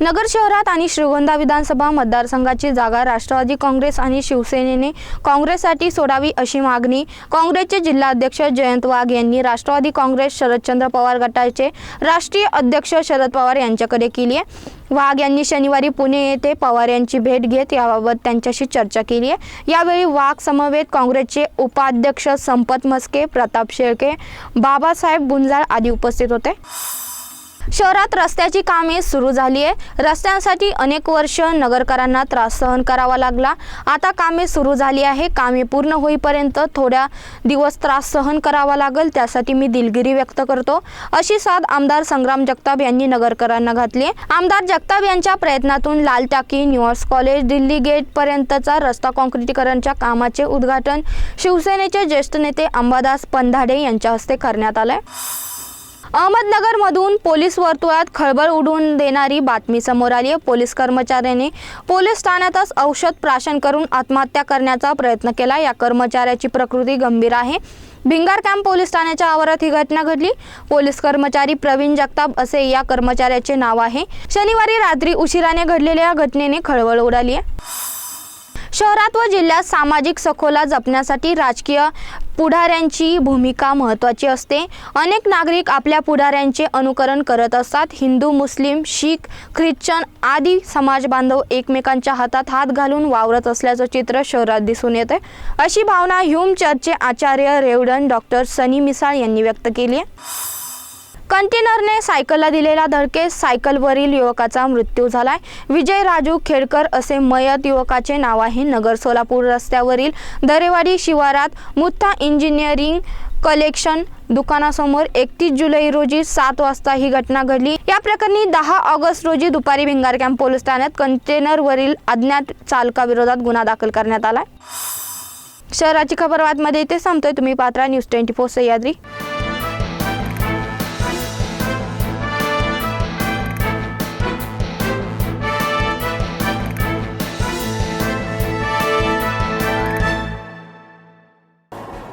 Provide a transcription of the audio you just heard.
नगर शहरात आणि श्रीगोंदा विधानसभा मतदारसंघाची जागा राष्ट्रवादी काँग्रेस आणि शिवसेनेने काँग्रेससाठी सोडावी अशी मागणी काँग्रेसचे जिल्हाध्यक्ष जयंत वाघ यांनी राष्ट्रवादी काँग्रेस शरदचंद्र पवार गटाचे राष्ट्रीय अध्यक्ष शरद पवार यांच्याकडे केली आहे. वाघ यांनी शनिवारी पुणे येथे पवार यांची भेट घेत याबाबत त्यांच्याशी चर्चा केली आहे. यावेळी वाघ समवेत काँग्रेसचे उपाध्यक्ष संपत मस्के प्रताप शेळके बाबासाहेब गुंजाळ आदी उपस्थित होते. शहरात रस्त्याची कामे सुरू झाली आहे. रस्त्यांसाठी अनेक वर्ष नगरकरांना त्रास सहन करावा लागला. आता कामे सुरू झाली आहे. कामे पूर्ण होईपर्यंत थोड्या दिवस त्रास सहन करावा लागेल त्यासाठी मी दिलगिरी व्यक्त करतो. अशी साथ आमदार संग्राम जगताप यांनी नगरकरांना घातली आहे. आमदार जगताप यांच्या प्रयत्नातून लाल टाकी न्यूअर्स कॉलेज दिल्ली गेटपर्यंतचा रस्ता काँक्रिटीकरणच्या कामाचे उद्घाटन शिवसेनेचे ज्येष्ठ नेते अंबादास पंधाडे यांच्या हस्ते करण्यात आलंय. अहमदनगरमधून पोलीस वर्तुळात खळबळ उडवून देणारी बातमी समोर आली आहे. पोलीस कर्मचाऱ्याने पोलीस ठाण्यातच औषध प्राशन करून आत्महत्या करण्याचा प्रयत्न केला. या कर्मचाऱ्याची प्रकृती गंभीर आहे. भिंगार कॅम्प पोलीस ठाण्याच्या आवारात ही घटना घडली. पोलीस कर्मचारी प्रवीण जगताप असे या कर्मचाऱ्याचे नाव आहे. शनिवारी रात्री उशिराने घडलेल्या या घटनेने खळबळ उडाली आहे. शहरात व जिल्ह्यात सामाजिक सखोला जपण्यासाठी राजकीय पुढाऱ्यांची भूमिका महत्त्वाची असते. अनेक नागरिक आपल्या पुढाऱ्यांचे अनुकरण करत असतात. हिंदू मुस्लिम शीख ख्रिश्चन आदी समाज बांधव एकमेकांच्या हातात हात घालून वावरत असल्याचं चित्र शहरात दिसून येते अशी भावना ह्युम चर्चचे आचार्य रेवडन डॉक्टर सनी मिसाळ यांनी व्यक्त केली आहे. कंटेनरने सायकलला दिलेला धडके सायकलवरील युवकाचा मृत्यू झालाय. विजय राजू खेडकर असे मयत युवकाचे नाव आहे. नगर सोलापूर रस्त्यावरील दरेवाडी शिवारात मुत्था इंजिनिअरिंग कलेक्शन दुकानासमोर एकतीस जुलै रोजी सात वाजता ही घटना घडली. या प्रकरणी दहा ऑगस्ट रोजी दुपारी भिंगार कॅम्प पोलीस ठाण्यात कंटेनरवरील अज्ञात चालकाविरोधात गुन्हा दाखल करण्यात आलाय. शहराची खबरबातमध्ये इथे संपतोय. तुम्ही पात्रा न्यूज ट्वेंटी फोर सह्याद्री.